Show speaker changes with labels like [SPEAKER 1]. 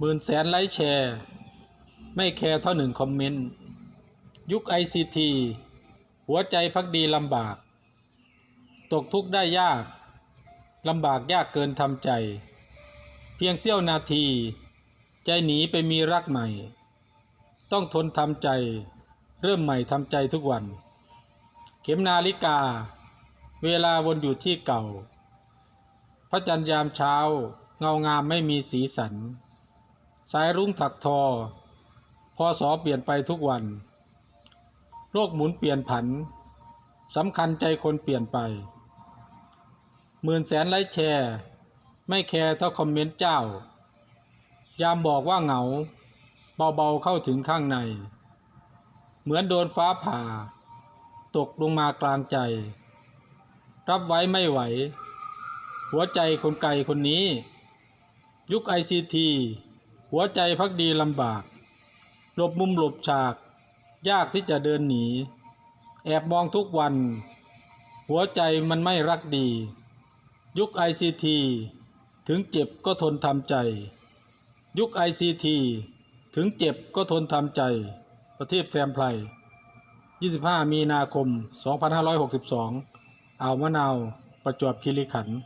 [SPEAKER 1] หมื่นแสนไลค์แชร์ ไม่แคร์เท่าหนึ่งคอมเมนต์ ยุคไอซีทีหัวใจพักดีลำบาก ตกทุกข์ได้ยากลำบากยากเกินทำใจ เพียงเสี้ยวนาที ใจหนีไปมีรักใหม่ ต้องทนทำใจ เริ่มใหม่ทำใจทุกวัน เข็มนาฬิกา เวลาวนอยู่ที่เก่า พระจันทร์ยามเช้า เงางามไม่มีสีสัน สายรุ้งถักทอ พอสอเปลี่ยนไปทุกวัน โลกหมุนเปลี่ยนผันสำคัญใจคนเปลี่ยนไปหมื่นแสนไลค์แชร์ ไม่แคร์เท่าคอมเมนต์เจ้า ยามบอกว่าเหงา เบาๆเข้าถึงข้างใน เหมือนโดนฟ้าผ่า ตกลงมากลางใจ รับไว้ไม่ไหว หัวใจคนไกลคนนี้ ยุคไอซีที หัวใจพักดีลำบาก หลบมุมหลบฉาก ยากที่จะเดินหนี แอบมองทุกวัน หัวใจมันไม่รักดี ยุคไอซีทีถึงเจ็บก็ทนทำใจ ยุคไอซีทีถึงเจ็บก็ทนทำใจ ประทีปแซมไพร25 มีนาคม 2562 อ่าวมะนาว ประจวบคีรีขันธ์